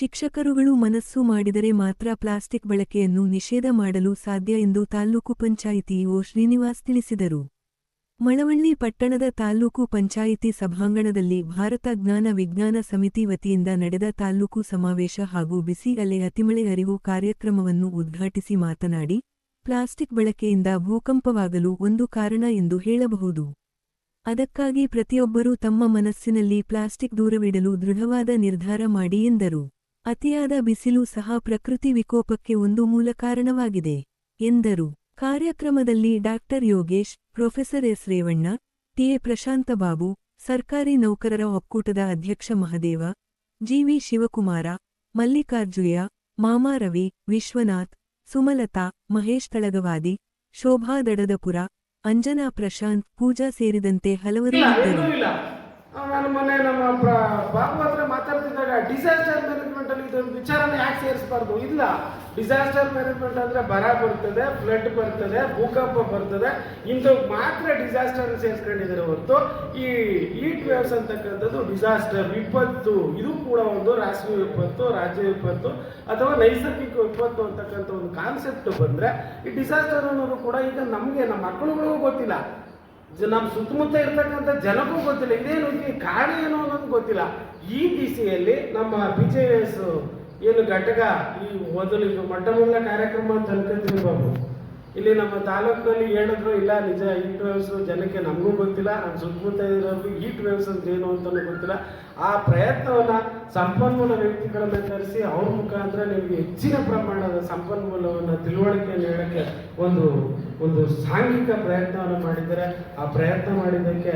ಶಿಕ್ಷಕರುಗಳು ಮನಸ್ಸು ಮಾಡಿದರೆ ಮಾತ್ರ ಪ್ಲಾಸ್ಟಿಕ್ ಬಳಕೆಯನ್ನು ನಿಷೇಧ ಮಾಡಲು ಸಾಧ್ಯ ಎಂದು ತಾಲ್ಲೂಕು ಪಂಚಾಯಿತಿ ಒ ಶ್ರೀನಿವಾಸ್ ತಿಳಿಸಿದರು. ಮಳವಳ್ಳಿ ಪಟ್ಟಣದ ತಾಲ್ಲೂಕು ಪಂಚಾಯಿತಿ ಸಭಾಂಗಣದಲ್ಲಿ ಭಾರತ ಜ್ಞಾನ ವಿಜ್ಞಾನ ಸಮಿತಿ ವತಿಯಿಂದ ನಡೆದ ತಾಲ್ಲೂಕು ಸಮಾವೇಶ ಹಾಗೂ ಬಿಸಿ ಅಲೆ ಅತಿಮಳೆ ಅರಿವು ಕಾರ್ಯಕ್ರಮವನ್ನು ಉದ್ಘಾಟಿಸಿ ಮಾತನಾಡಿ, ಪ್ಲಾಸ್ಟಿಕ್ ಬಳಕೆಯಿಂದ ಭೂಕಂಪವಾಗಲು ಒಂದು ಕಾರಣ ಎಂದು ಹೇಳಬಹುದು. ಅದಕ್ಕಾಗಿ ಪ್ರತಿಯೊಬ್ಬರೂ ತಮ್ಮ ಮನಸ್ಸಿನಲ್ಲಿ ಪ್ಲಾಸ್ಟಿಕ್ ದೂರವಿಡಲು ದೃಢವಾದ ನಿರ್ಧಾರ ಮಾಡಿ ಎಂದರು. ಅತಿಯಾದ ಬಿಸಿಲು ಸಹ ಪ್ರಕೃತಿ ವಿಕೋಪಕ್ಕೆ ಒಂದು ಮೂಲ ಕಾರಣವಾಗಿದೆ ಎಂದರು. ಕಾರ್ಯಕ್ರಮದಲ್ಲಿ doctor Yogesh professor S. Revanna T A Prashanth Babu ಸರ್ಕಾರಿ ನೌಕರರ ಒಕ್ಕೂಟದ ಅಧ್ಯಕ್ಷ ಮಹದೇವ ಜಿವಿ ಶಿವಕುಮಾರ ಮಲ್ಲಿಕಾರ್ಜುಯ ಮಾಮಾರವಿ ವಿಶ್ವನಾಥ್ ಸುಮಲತಾ ಮಹೇಶ್ ತಳಗವಾದಿ ಶೋಭಾ ದಡದಪುರ ಅಂಜನಾ ಪ್ರಶಾಂತ್ ಪೂಜಾ ಸೇರಿದಂತೆ ಹಲವರು ಇದ್ದರು. ಮ್ಯಾನೇಜ್ಮೆಂಟ್ ವಿಚಾರನ ಯಾಕೆ ಸೇರಿಸಬಾರ್ದು? ಇಲ್ಲ ಡಿಸಾಸ್ಟರ್ ಮ್ಯಾನೇಜ್ಮೆಂಟ್ ಅಂದ್ರೆ ಬರ ಬರ್ತದೆ ಫ್ಲಡ್ ಬರ್ತದೆ, ಭೂಕಂಪ ಬರ್ತದೆ. ಇಂಥವು ಮಾತ್ರ ಡಿಸಾಸ್ಟರ್ ಸೇರಿಸ್ಕೊಂಡಿದ್ದಾರೆ ಹೊರತು ಈ ಈಟ್ ವೇವ್ಸ್ ಅಂತಕ್ಕಂಥದ್ದು ಡಿಸಾಸ್ಟರ್ ವಿಪತ್ತು, ಇದು ಕೂಡ ಒಂದು ರಾಷ್ಟ್ರೀಯ ವಿಪತ್ತು, ರಾಜ್ಯ ವಿಪತ್ತು ಅಥವಾ ನೈಸರ್ಗಿಕ ವಿಪತ್ತು ಅಂತಕ್ಕಂಥ ಒಂದು ಕಾನ್ಸೆಪ್ಟ್ ಬಂದ್ರೆ ಈ ಡಿಸಾಸ್ಟರ್ ಅನ್ನೋದು ಕೂಡ ಈಗ ನಮಗೆ, ನಮ್ಮ ಮಕ್ಕಳುಗಳಿಗೂ ಗೊತ್ತಿಲ್ಲ. ನಮ್ಮ ಸುತ್ತಮುತ್ತ ಇರ್ತಕ್ಕಂಥ ಜನಕ್ಕೂ ಗೊತ್ತಿಲ್ಲ. ಇದೇನು ಕಾರಣ ಏನು ಅನ್ನೋದು ಗೊತ್ತಿಲ್ಲ. ಈ ದಿಸೆಯಲ್ಲಿ ನಮ್ಮ ಬಿ ಜೆ ಎಸ್ ಏನು ಘಟಕ, ಈ ಮೊದಲು ಇದು ಕಾರ್ಯಕ್ರಮ ಅಂತ ಅನ್ಕೊಂತೀವಿ ಬಾಬು. ಇಲ್ಲಿ ನಮ್ಮ ತಾಲೂಕಿನಲ್ಲಿ ಹೇಳಿದ್ರು, ಇಲ್ಲ, ನಿಜ ಈಟ್ ವೇವ್ಸ್ ಜನಕ್ಕೆ ನಮಗೂ ಗೊತ್ತಿಲ್ಲ ನಮ್ಮ ಸುತ್ತಮುತ್ತ ಇರೋದು ಈಟ್ ವೇವ್ಸ್ ಏನು ಅಂತಲೂ ಗೊತ್ತಿಲ್ಲ. ಆ ಪ್ರಯತ್ನವನ್ನು ಸಂಪನ್ಮೂಲ ವ್ಯಕ್ತಿಗಳನ್ನ ಕರೆಸಿ, ಅವ್ರ ಮುಖಾಂತರ ನಿಮಗೆ ಹೆಚ್ಚಿನ ಪ್ರಮಾಣದ ಸಂಪನ್ಮೂಲವನ್ನು, ತಿಳುವಳಿಕೆಯನ್ನು ಹೇಳೋಕ್ಕೆ ಒಂದು ಒಂದು ಸಾಂಘಿಕ ಪ್ರಯತ್ನವನ್ನು ಮಾಡಿದ್ದಾರೆ. ಆ ಪ್ರಯತ್ನ ಮಾಡಿದ್ದಕ್ಕೆ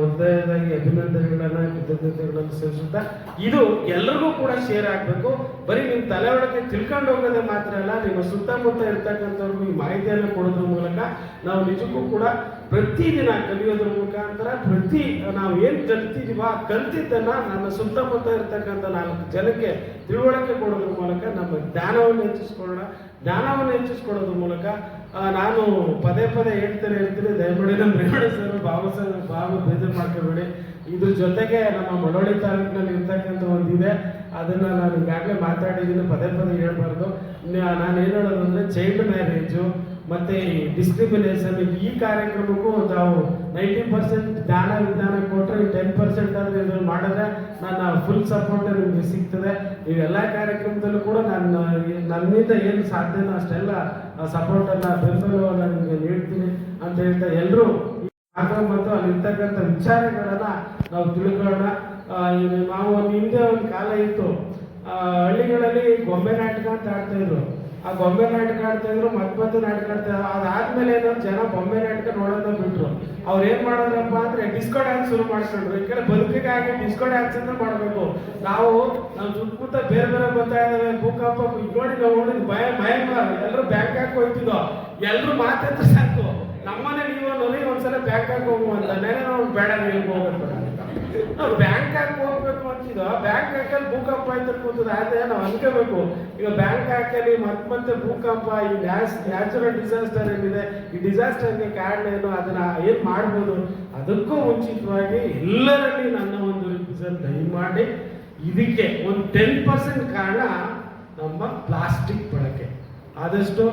ಮೊದಲನೇದಾಗಿ ಅಭಿನಂದನೆಗಳನ್ನ, ಕೃತಜ್ಞತೆಗಳನ್ನು ಸಲ್ಲಿಸುತ್ತಾ, ಇದು ಎಲ್ಲರಿಗೂ ಕೂಡ ಶೇರ್ ಆಗಬೇಕು. ಬರೀ ನಿಮ್ಮ ತಲೆ ಒಳಗೆ ತಿಳ್ಕೊಂಡು ಹೋಗೋದೇ ಮಾತ್ರ ಅಲ್ಲ, ನಿಮ್ಮ ಸುತ್ತಮುತ್ತ ಇರ್ತಕ್ಕಂಥವ್ರಿಗೂ ಈ ಮಾಹಿತಿಯನ್ನು ಕೊಡೋದ್ರ ಮೂಲಕ ನಾವು ನಿಜಕ್ಕೂ ಕೂಡ ಪ್ರತಿದಿನ ಕಲಿಯೋದ್ರ ಮುಖಾಂತರ ಪ್ರತಿ, ನಾವು ಏನು ಕಲ್ತಿದೀವೋ ಕಲ್ತಿದ್ದನ್ನ ನನ್ನ ಸುತ್ತಮುತ್ತ ಇರ್ತಕ್ಕಂಥ ನಾಲ್ಕು ಜನಕ್ಕೆ ತಿಳುವಳಿಕೆ ಕೊಡೋದ್ರ ಮೂಲಕ ನಮ್ಮ ಜ್ಞಾನವನ್ನು ಹೆಚ್ಚಿಸ್ಕೊಳ್ಳೋಣ. ಜ್ಞಾನವನ್ನು ಹೆಚ್ಚಿಸ್ಕೊಳ್ಳೋದ್ರ ಮೂಲಕ ನಾನು ಪದೇ ಪದೇ ಹೇಳ್ತಾರೆ ಹೇಳ್ತೀನಿ ದಯಮಾಡಿ ನಮ್ಮ ರೇವಣ ಸರ್ ಬಾಬು ಸರ್ ಬಾಬು ಬೇಜಾರು ಮಾಡ್ಕೋಬೇಡಿ. ಇದ್ರ ಜೊತೆಗೆ ನಮ್ಮ ಮಳವಳ್ಳಿ ತಾಲೂಕಿನಲ್ಲಿ ಇರ್ತಕ್ಕಂಥ ಒಂದಿದೆ ಅದನ್ನ ನಾನು ಈಗಾಗಲೇ ಮಾತಾಡಿದ್ದೀನಿ ಪದೇ ಪದೇ ಹೇಳ್ಬಾರ್ದು. ನಾನು ಏನು ಹೇಳೋದು ಅಂದರೆ ಚೈಲ್ಡ್ ಮ್ಯಾರೇಜು. ಮತ್ತೆ ಈ ಡಿಸ್ಕ್ರಿಮಿನೇಷನ್ ಈ ಕಾರ್ಯಕ್ರಮಕ್ಕೂ ನಾವು ನೈಂಟಿ ಪರ್ಸೆಂಟ್ ಜ್ಞಾನ ವಿಧಾನ ಕೊಟ್ಟರೆ ಟೆನ್ ಪರ್ಸೆಂಟ್ ಆದರೆ ಇದನ್ನು ಮಾಡಿದ್ರೆ ನನ್ನ ಫುಲ್ ಸಪೋರ್ಟ್ ನಿಮಗೆ ಸಿಗ್ತದೆ. ಇವೆಲ್ಲ ಕಾರ್ಯಕ್ರಮದಲ್ಲೂ ಕೂಡ ನಾನು ನನ್ನಿಂದ ಏನು ಸಾಧ್ಯನೋ ಅಷ್ಟೆಲ್ಲ ಸಪೋರ್ಟನ್ನು ಬೆಂಬಲವನ್ನು ನಿಮಗೆ ನೀಡ್ತೀನಿ ಅಂತ ಹೇಳ್ತಾ ಎಲ್ಲರೂ ಕಾರ್ಯಕ್ರಮ ಮತ್ತು ಅಲ್ಲಿರ್ತಕ್ಕಂಥ ವಿಚಾರಗಳನ್ನ ನಾವು ತಿಳ್ಕೊಳ್ಳೋಣ. ನಾವು ಒಂದು ಹಿಂದೆ ಒಂದು ಕಾಲ ಇತ್ತು. ಹಳ್ಳಿಗಳಲ್ಲಿ ಗೊಂಬೆ ನಾಟಕ ಅಂತ ಆಡ್ತಾ ಇದ್ರು. ಆ ಗೊಂಬೆ ನಾಟಕ ಆಡ್ತಾ ಇದ್ರು ಮತ್ತೆ ನಾಟಕ ಆಡ್ತಾ ಅದಾದ್ಮೇಲೆ ಏನೋ ಜನ ಬೊಂಬೆ ನಾಟಕ ನೋಡೋದನ್ನ ಬಿಟ್ರು. ಅವ್ರು ಏನ್ ಮಾಡೋದ್ರಪ್ಪ ಅಂದ್ರೆ ಡಿಸ್ಕೋ ಡ್ಯಾನ್ಸ್ ಶುರು ಮಾಡ್ಕೊಂಡ್ರು ಈ ಕಡೆ ಬದುಕಿಗಾಗಿ ಡಿಸ್ಕೋ ಡ್ಯಾನ್ಸ್ ಅಂತ ಮಾಡಬೇಕು. ನಾವು ನಮ್ಮ ಸುತ್ತಮುತ್ತ ಬೇರೆ ಬೇರೆ ಬರ್ತಾ ಇದಾವೆ. ಭೂಕಂಪ ನೋಡಿ ನಾವು ನೋಡಿದ್ ಭಯ ಮಯನ್ಮಾರ್ ಎಲ್ಲರೂ ಬ್ಯಾಂಕ್ ಹಾಕಿ ಹೋಯ್ತಿದ್ವು. ಎಲ್ಲರೂ ಮಾತಾಡ್ತಾ ಸಾಕು. ನಮ್ಮನೆ ನೀವು ನೋಡಿ ಒಂದ್ಸಲ ಬ್ಯಾಂಕ್ ಹಾಕಿ ಹೋಗುವಂತ ನಾವು ಬೇಡ, ನೀವು ಹೋಗ್ಬೇಕು ನಾವು ಬ್ಯಾಂಕ್ ಹಾಕಿ ಹೋಗ್ಬೇಕು ಅಂತಿದೋ ಬ್ಯಾಂಕ್ ಹಾಕಲ್ಲಿ ಭೂಕಂಪ ಅಂತ ಕೂತದ ಆದ್ರೆ ನಾವು ಅನ್ಕೋಬೇಕು. ಈಗ ಬ್ಯಾಂಕ್ ಹಾಕಲ್ಲಿ ಮತ್ತೆ ಮತ್ತೆ ಭೂಕಂಪ, ಈ ನ್ಯಾಚುರಲ್ ಡಿಸಾಸ್ಟರ್ ಏನಿದೆ ಈ ಡಿಸಾಸ್ಟರ್ಗೆ ಕಾರಣ ಏನು? ಅದನ್ನ ಏನ್ ಮಾಡ್ಬೋದು? ಅದಕ್ಕೂ ಮುಂಚಿತವಾಗಿ ಎಲ್ಲರಲ್ಲಿ ನನ್ನ ಒಂದು ರಿಪ್ರೆಸೆಂಟ್ ದಯಮಾಡಿ ಇದಕ್ಕೆ ಒಂದು ಟೆನ್ ಪರ್ಸೆಂಟ್ ಕಾರಣ ನಮ್ಮ ಪ್ಲಾಸ್ಟಿಕ್ ಬಳಕೆ. ಆದಷ್ಟು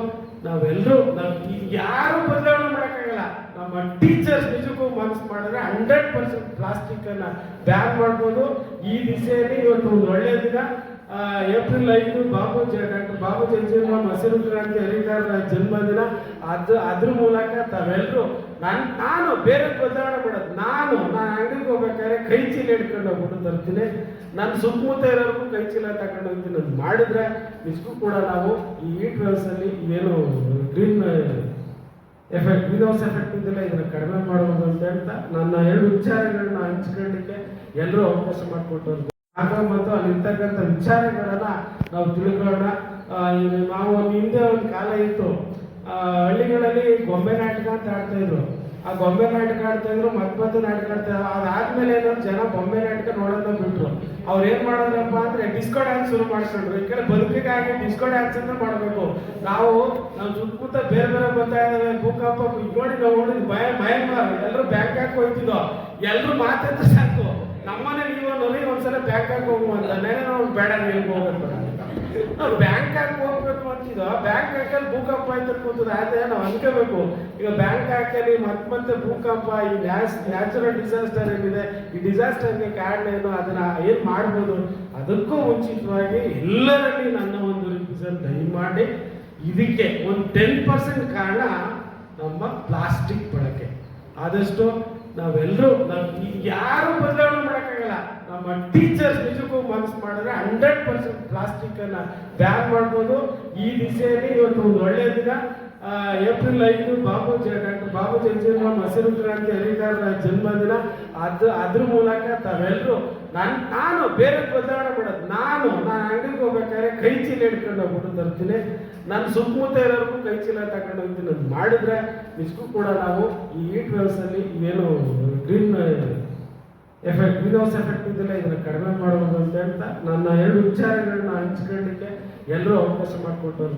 ನಾವೆಲ್ಲರೂ ನಾವು ಯಾರು ಬದಲಾವಣೆ ಮಾಡೋಕ್ಕಾಗಲ್ಲ. ನಮ್ಮ ಟೀಚರ್ಸ್ ನಿಜಕ್ಕೂ ಮನಸ್ಸು ಮಾಡಿದ್ರೆ ಹಂಡ್ರೆಡ್ ಪರ್ಸೆಂಟ್ ಪ್ಲಾಸ್ಟಿಕ್ ಅನ್ನ ಬ್ಯಾನ್ ಮಾಡ್ಬೋದು. ಈ ದಿಸೆಯಲ್ಲಿ ಇವತ್ತು ಒಂದು ಒಳ್ಳೆಯ ದಿನ. ಏಪ್ರಿಲ್ ಐದು ಬಾಬು ಡಾಕ್ಟರ್ ಬಾಬು ಜಗಜೀವನರಾಮ್ ಹಸಿರು ಕ್ರಾಂತಿ ಹರಿಕಾರರ ಜನ್ಮದಿನ. ಅದು, ಅದ್ರ ಮೂಲಕ ತಾವೆಲ್ಲರೂ ನಾನು ನಾನು ಬೇರೆ ಬದಲಾವಣೆ ಮಾಡೋದು. ನಾನು ನಾನು ಅಂಗಡಿಗೆ ಹೋಗ್ಬೇಕಾದ್ರೆ ಕೈ ಚೀಲ ಹಿಡ್ಕೊಂಡು ಹೋಗ್ಬಿಟ್ಟು ತರ್ತೀನಿ. ನನ್ನ ಸುತ್ತಮುತ್ತ ಇರೋರ್ಗೂ ಕೈ ಚೀಲ ತಗೊಂಡು ಹೋಗ್ತೀನಿ ಅದು ಮಾಡಿದ್ರೆ ನಿಜಕ್ಕೂ ಕೂಡ ನಾವು ಈ ಹೀಟ್ ವೇವ್ಸಲ್ಲಿ ಏನು ಗ್ರೀನ್ ಎಫೆಕ್ಟ್ ಗ್ರೀನ್ ಎಫೆಕ್ಟ್ ಇದೆಲ್ಲ ಇದನ್ನ ಕಡಿಮೆ ಮಾಡಬಹುದು ಅಂತ ಹೇಳ್ತಾ ನನ್ನ ಎರಡು ವಿಚಾರಗಳನ್ನ ಹಂಚ್ಕೊಳ್ಳಿಕ್ಕೆ ಎಲ್ಲರೂ ಅವಕಾಶ ಮಾಡಿಕೊಟ್ಟು ಆಗ ಮತ್ತು ಅಲ್ಲಿರ್ತಕ್ಕಂಥ ವಿಚಾರಗಳನ್ನ ನಾವು ತಿಳ್ಕೊಳ್ಳೋಣ. ನಾವು ಒಂದು ಹಿಂದೆ ಒಂದು ಕಾಲ ಇತ್ತು. ಹಳ್ಳಿಗಳಲ್ಲಿ ಗೊಂಬೆ ನಾಟಕ ಅಂತ ಆಡ್ತಾ ಇದ್ರು. ಆ ಗೊಂಬೆ ನಾಟಕ ಆಡ್ತಾ ಇದ್ರು, ಮತ್ತೆ ಮತ್ತೆ ನಾಟಕ ಆಡ್ತಾ ಅದಾದ್ಮೇಲೆ ಏನಾದ್ರು ಜನ ಗೊಂಬೆ ನಾಟಕ ನೋಡೋದನ್ನ ಬಿಟ್ರು. ಅವ್ರು ಏನ್ ಮಾಡೋದ್ರಪ್ಪ ಅಂದ್ರೆ ಡಿಸ್ಕೋ ಡ್ಯಾನ್ಸ್ ಶುರು ಮಾಡಿಸ್ಕೊಂಡ್ರು ಈ ಕಡೆ ಬದುಕಿಗಾಗಿ ಡಿಸ್ಕೋ ಡ್ಯಾನ್ಸ್ ಅಂತ ಮಾಡಬೇಕು. ನಾವು ನಾವು ಸುತ್ತಮುತ್ತ ಬೇರೆ ಬೇರೆ ಬರ್ತಾ ಇದಾವೆ. ಭೂಕಂಪ ನೋಡಿ ನಾವು ನೋಡಿದ್ ಭಯ ಮಯನ್ಮಾರ್ ಎಲ್ಲರೂ ಬ್ಯಾಂಕ್ ಹಾಕಿ ಹೋಯ್ತಿದ್ವು. ಎಲ್ಲರೂ ಮಾತಾಡ್ತಾ ಸಾಕು. ನಮ್ಮನೆ ನೀವು ನೋಡಿ ಒಂದ್ಸಲ ಯಾಕೆ ಹೋಗುವಂತ ನಾವು ಬೇಡ ನೀವು ಹೋಗೋದು ಬ್ಯಾಂಕಾಕ್ ಹೋಗ್ಬೇಕು ಅಂತಿದ್ದೋ ಬ್ಯಾಂಕಾಕಲ್ಲಿ ಭೂಕಂಪ ಆಯ್ತು ಕೂತದ ಅದೇ ನಾವು ಅನ್ಕೋಬೇಕು. ಈಗ ಬ್ಯಾಂಕ್ ಬ್ಯಾಂಕಾಕಲ್ಲಿ ಮತ್ತೆ ಮತ್ತೆ ಭೂಕಂಪ, ಈ ನ್ಯಾಚುರಲ್ ಡಿಸಾಸ್ಟರ್ ಏನಿದೆ, ಈ ಡಿಸಾಸ್ಟರ್ಗೆ ಕಾರಣ ಏನು, ಅದನ್ನ ಏನು ಮಾಡ್ಬೋದು, ಅದಕ್ಕೂ ಮುಂಚಿತವಾಗಿ ಎಲ್ಲರಲ್ಲಿ ನನ್ನ ಒಂದು ರಿಪ್ರೆಸೆಂಟ್ ದಯಮಾಡಿ, ಇದಕ್ಕೆ ಒಂದು ಟೆನ್ ಪರ್ಸೆಂಟ್ ಕಾರಣ ನಮ್ಮ ಪ್ಲಾಸ್ಟಿಕ್ ಬಳಕೆ. ಆದಷ್ಟು ನಾವೆಲ್ಲರೂ ನಾವು ಯಾರು ಬದಲಾವಣೆ ಮಾಡೋಕ್ಕಾಗಲ್ಲ. ನಮ್ಮ ಟೀಚರ್ಸ್ ನಿಜಕ್ಕೂ ಮನಸ್ಸು ಮಾಡಿದ್ರೆ ಹಂಡ್ರೆಡ್ ಪರ್ಸೆಂಟ್ ಪ್ಲಾಸ್ಟಿಕ್ ಅನ್ನ ಬ್ಯಾನ್ ಮಾಡ್ಬೋದು. ಈ ದಿಸೆಯಲ್ಲಿ ಇವತ್ತು ಒಂದು ಒಳ್ಳೆಯ ದಿನ. ಏಪ್ರಿಲ್ ಐದು ಬಾಬು ಡಾಕ್ಟರ್ ಬಾಬು ಜಗಜೀವನ್ ಹಸಿರು ಕ್ರಾಂತಿ ಹರಿಕಾರರ ಜನ್ಮದಿನ. ಅದು, ಅದ್ರ ಮೂಲಕ ತಾವೆಲ್ಲರೂ ನಾನು ನಾನು ಬೇರೆ ಬದಲಾವಣೆ ಮಾಡೋದು. ನಾನು ನಾನು ಅಂಗಡಿಗೆ ಹೋಗ್ಬೇಕಾದ್ರೆ ಕೈ ಚೀಲ ಹಿಡ್ಕೊಂಡು ಹೋಗ್ಬಿಟ್ಟು ತರ್ತೀನಿ. ನನ್ನ ಸುತ್ತಮುತ್ತ ಇರೋರ್ಗೂ ಕೈ ಚೀಲ ತಗೊಂಡು ಹೋಗ್ತೀನಿ. ಅದು ಮಾಡಿದ್ರೆ ನಿಜಕ್ಕೂ ಕೂಡ ನಾವು ಈ ಹೀಟ್ ವ್ಯವಸ್ಥೆಯಲ್ಲಿ ಏನು green effect green house effect ಇದೆಲ್ಲ ಇದನ್ನ ಕಡಿಮೆ ಮಾಡಬಹುದು ಅಂತ ಹೇಳ್ತಾ ನನ್ನ ಎರಡು ವಿಚಾರಗಳನ್ನ ಹಂಚ್ಕೊಳ್ಳಿಕ್ಕೆ ಎಲ್ಲರೂ ಅವಕಾಶ ಮಾಡಿಕೊಟ್ಟರು